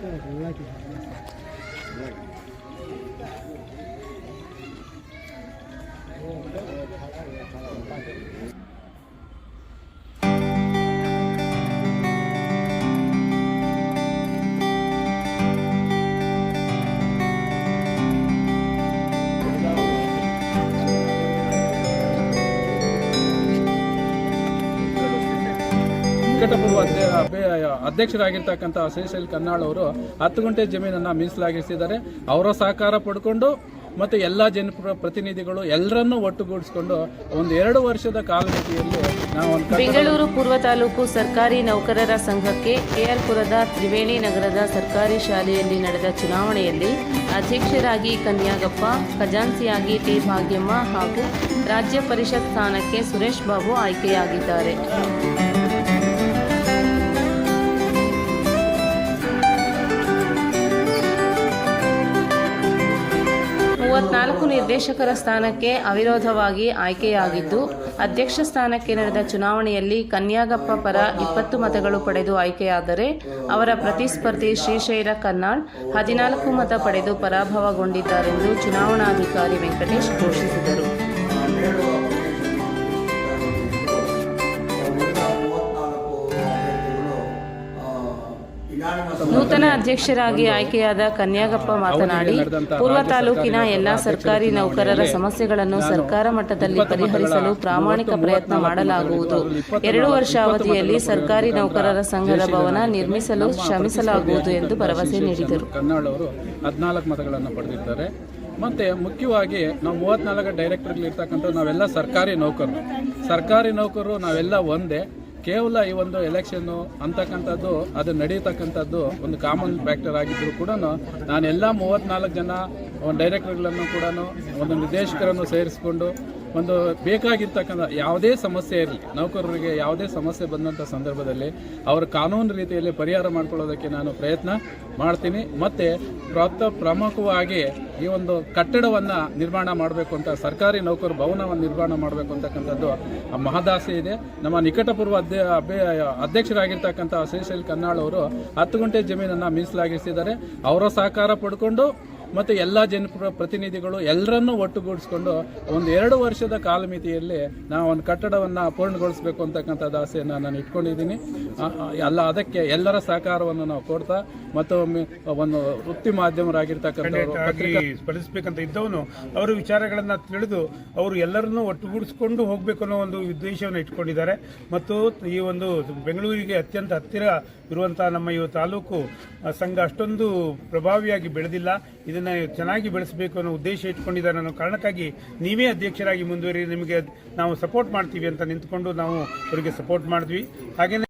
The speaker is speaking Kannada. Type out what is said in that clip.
ನಿಕಟಪೂರ್ವ ಅಧ್ಯ- ಅಭ್ಯ- ಅಧ್ಯಕ್ಷರಾಗಿರ್ತಕ್ಕಂಥ ಶ್ರೀಶೈಲ್ ಕನ್ನಾಳ್ ಅವರು ಹತ್ತು ಗಂಟೆ ಜಮೀನನ್ನ ಮೀಸಲಾಗಿರಿಸಿದ್ದಾರೆ ಅವರ ಸಹಕಾರ ಪಡ್ಕೊಂಡು ಮತ್ತು ಎಲ್ಲ ಜನಪ್ರ ಪ್ರತಿನಿಧಿಗಳು ಎಲ್ಲರನ್ನೂ ಒಟ್ಟುಗೂಡಿಸಿಕೊಂಡು ಒಂದು ಎರಡು ವರ್ಷದ ಕಾಲಮಿತಿಯಲ್ಲಿ ನಾವು ಬೆಂಗಳೂರು ಪೂರ್ವ ತಾಲೂಕು ಸರ್ಕಾರಿ ನೌಕರರ ಸಂಘಕ್ಕೆ ಕೆಆರ್ಪುರದ ತ್ರಿವೇಣಿ ನಗರದ ಸರ್ಕಾರಿ ಶಾಲೆಯಲ್ಲಿ ನಡೆದ ಚುನಾವಣೆಯಲ್ಲಿ ಅಧ್ಯಕ್ಷರಾಗಿ ಕನ್ಯಾಗಪ್ಪ ಖಜಾನ್ಸಿಯಾಗಿ ಟಿ. ಭಾಗ್ಯಮ್ಮ ಹಾಗೂ ರಾಜ್ಯ ಪರಿಷತ್ ಸ್ಥಾನಕ್ಕೆ ಸುರೇಶ್ ಬಾಬು ಆಯ್ಕೆಯಾಗಿದ್ದಾರೆ. ಮೂವತ್ನಾಲ್ಕು ನಿರ್ದೇಶಕರ ಸ್ಥಾನಕ್ಕೆ ಅವಿರೋಧವಾಗಿ ಆಯ್ಕೆಯಾಗಿದ್ದು, ಅಧ್ಯಕ್ಷ ಸ್ಥಾನಕ್ಕೆ ನಡೆದ ಚುನಾವಣೆಯಲ್ಲಿ ಕನ್ಯಾಗಪ್ಪ ಪರ ಇಪ್ಪತ್ತು ಮತಗಳು ಪಡೆದು ಆಯ್ಕೆಯಾದರೆ, ಅವರ ಪ್ರತಿಸ್ಪರ್ಧಿ ಶ್ರೀಶೈಲ ಕನ್ನಾಳ್ ಹದಿನಾಲ್ಕು ಮತ ಪಡೆದು ಪರಾಭವಗೊಂಡಿದ್ದಾರೆಂದು ಚುನಾವಣಾಧಿಕಾರಿ ವೆಂಕಟೇಶ್ ಘೋಷಿಸಿದರು. ನೂತನ ಅಧ್ಯಕ್ಷರಾಗಿ ಆಯ್ಕೆಯಾದ ಕನ್ಯಾಗಪ್ಪ ಮಾತನಾಡಿ, ಪೂರ್ವ ತಾಲೂಕಿನ ಎಲ್ಲಾ ಸರ್ಕಾರಿ ನೌಕರರ ಸಮಸ್ಯೆಗಳನ್ನು ಸರ್ಕಾರ ಮಟ್ಟದಲ್ಲಿ ಪರಿಹರಿಸಲು ಪ್ರಾಮಾಣಿಕ ಪ್ರಯತ್ನ ಮಾಡಲಾಗುವುದು. ಎರಡು ವರ್ಷ ಅವಧಿಯಲ್ಲಿ ಸರ್ಕಾರಿ ನೌಕರರ ಸಂಘದ ಭವನ ನಿರ್ಮಿಸಲು ಶ್ರಮಿಸಲಾಗುವುದು ಎಂದು ಭರವಸೆ ನೀಡಿದರು. ಹದಿನಾಲ್ಕು ಮತಗಳನ್ನು ಪಡೆದಿದ್ದಾರೆ. ಮತ್ತೆ ಮುಖ್ಯವಾಗಿ ನಾವು ಮೂವತ್ನಾಲ್ಕು ಡೈರೆಕ್ಟರ್ಗಳು ಇರ್ತಕ್ಕಂಥ ನಾವೆಲ್ಲ ಸರ್ಕಾರಿ ನೌಕರರು. ಸರ್ಕಾರಿ ನೌಕರರು ನಾವೆಲ್ಲ ಒಂದೇ. ಕೇವಲ ಈ ಒಂದು ಎಲೆಕ್ಷನ್ನು ಅಂತಕ್ಕಂಥದ್ದು, ಅದು ನಡೀತಕ್ಕಂಥದ್ದು ಒಂದು ಕಾಮನ್ ಫ್ಯಾಕ್ಟರ್ ಆಗಿದ್ದರೂ ಕೂಡ ನಾನು ಎಲ್ಲ ಮೂವತ್ನಾಲ್ಕು ಜನ ಒಂದು ಡೈರೆಕ್ಟರ್ಗಳನ್ನು ಕೂಡ ಒಂದು ನಿರ್ದೇಶಕರನ್ನು ಸೇರಿಸಿಕೊಂಡು ಒಂದು ಬೇಕಾಗಿರ್ತಕ್ಕಂಥ ಯಾವುದೇ ಸಮಸ್ಯೆ ಇರಲಿ, ನೌಕರರಿಗೆ ಯಾವುದೇ ಸಮಸ್ಯೆ ಬಂದಂಥ ಸಂದರ್ಭದಲ್ಲಿ ಅವರ ಕಾನೂನು ರೀತಿಯಲ್ಲಿ ಪರಿಹಾರ ಮಾಡ್ಕೊಳ್ಳೋದಕ್ಕೆ ನಾನು ಪ್ರಯತ್ನ ಮಾಡ್ತೀನಿ. ಮತ್ತು ಪ್ರಾಪ್ತ ಪ್ರಮುಖವಾಗಿ ಈ ಒಂದು ಕಟ್ಟಡವನ್ನು ನಿರ್ಮಾಣ ಮಾಡಬೇಕು ಅಂತ, ಸರ್ಕಾರಿ ನೌಕರ ಭವನವನ್ನು ನಿರ್ಮಾಣ ಮಾಡಬೇಕು ಅಂತಕ್ಕಂಥದ್ದು ಮಹದಾಸೆ ಇದೆ. ನಮ್ಮ ನಿಕಟಪೂರ್ವ ಅಧ್ಯ ಅಭ್ಯ- ಅಧ್ಯಕ್ಷರಾಗಿರ್ತಕ್ಕಂಥ ಶ್ರೀಶೈಲ್ ಕನ್ನಾಳ್ ಅವರು ಹತ್ತು ಗಂಟೆ ಜಮೀನನ್ನು ಮೀಸಲಾಗಿರಿಸಿದ್ದಾರೆ ಅವರ ಸಹಕಾರ ಪಡ್ಕೊಂಡು ಮತ್ತು ಎಲ್ಲ ಜನಪ್ರ ಪ್ರತಿನಿಧಿಗಳು ಎಲ್ಲರನ್ನೂ ಒಟ್ಟುಗೂಡಿಸ್ಕೊಂಡು ಒಂದು ಎರಡು ವರ್ಷದ ಕಾಲಮಿತಿಯಲ್ಲಿ ನಾವು ಒಂದು ಕಟ್ಟಡವನ್ನು ಪೂರ್ಣಗೊಳಿಸಬೇಕು ಅಂತಕ್ಕಂಥದ್ದು ಆಸೆಯನ್ನು ನಾನು ಇಟ್ಕೊಂಡಿದ್ದೀನಿ. ಎಲ್ಲ ಅದಕ್ಕೆ ಎಲ್ಲರ ಸಹಕಾರವನ್ನು ನಾವು ಕೊಡ್ತಾ ಮತ್ತೊಮ್ಮೆ ಒಂದು ವೃತ್ತಿ ಮಾಧ್ಯಮರಾಗಿರ್ತಕ್ಕಂಥವ್ರು ಸ್ಪರ್ಧಿಸಬೇಕಂತ ಇದ್ದವನು ಅವರ ವಿಚಾರಗಳನ್ನು ತಿಳಿದು ಅವರು ಎಲ್ಲರನ್ನೂ ಒಟ್ಟುಗೂಡಿಸಿಕೊಂಡು ಹೋಗಬೇಕು ಅನ್ನೋ ಒಂದು ಉದ್ದೇಶವನ್ನು ಇಟ್ಕೊಂಡಿದ್ದಾರೆ. ಮತ್ತು ಈ ಒಂದು ಬೆಂಗಳೂರಿಗೆ ಅತ್ಯಂತ ಹತ್ತಿರ ಇರುವಂತಹ ನಮ್ಮ ಈ ತಾಲೂಕು ಸಂಘ ಅಷ್ಟೊಂದು ಪ್ರಭಾವಿಯಾಗಿ ಬೆಳೆದಿಲ್ಲ. ಇದನ್ನ ಚೆನ್ನಾಗಿ ಬೆಳೆಸಬೇಕು ಅನ್ನೋ ಉದ್ದೇಶ ಇಟ್ಕೊಂಡಿದ್ದಾರೆ ಅನ್ನೋ ಕಾರಣಕ್ಕಾಗಿ ನೀವೇ ಅಧ್ಯಕ್ಷರಾಗಿ ಮುಂದುವರಿ ನಿಮಗೆ ನಾವು ಸಪೋರ್ಟ್ ಮಾಡ್ತೀವಿ ಅಂತ ನಿಂತ್ಕೊಂಡು ನಾವು ಅವರಿಗೆ ಸಪೋರ್ಟ್ ಮಾಡಿದ್ವಿ. ಹಾಗೇನೆ